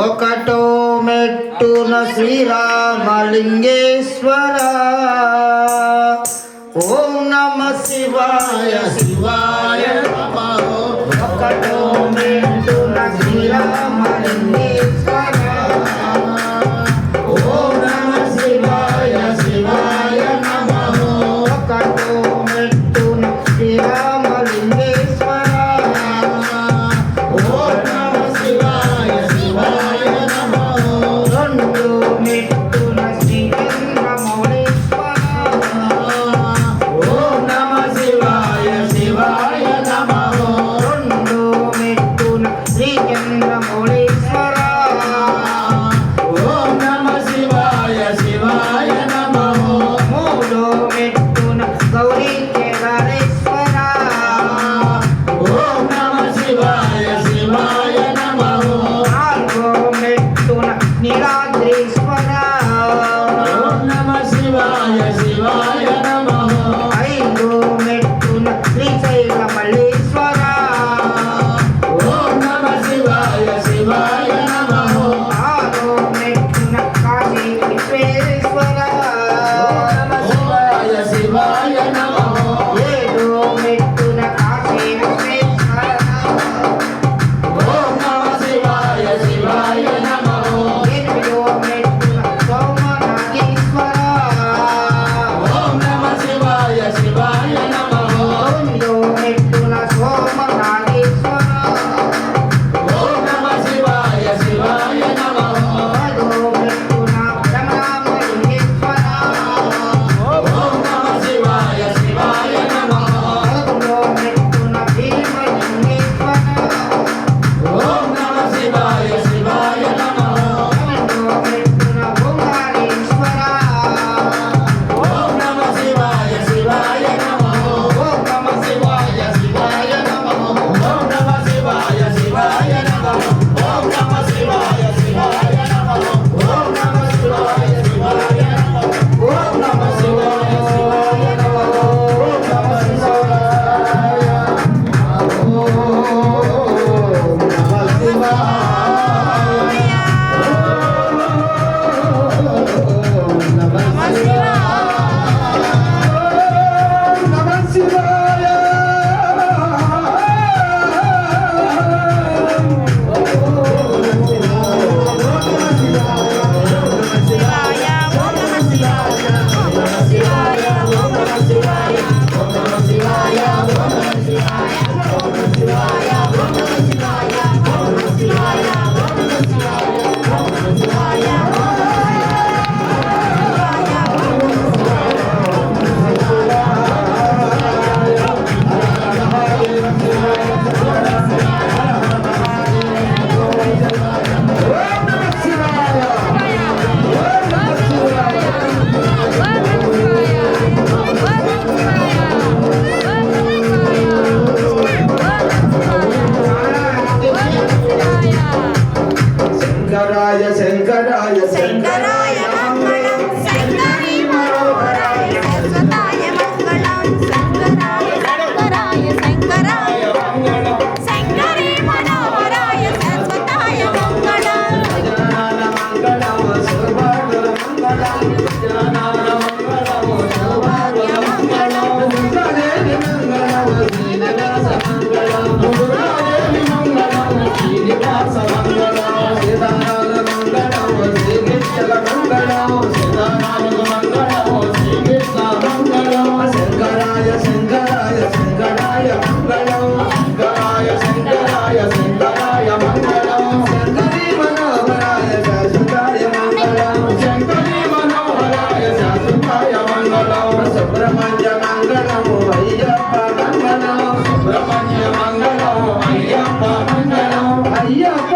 ఒకటో మెట్టున శ్రీరామలింగేశ్వర. ఓం నమ శివాయ శివాయ 박수 哎呀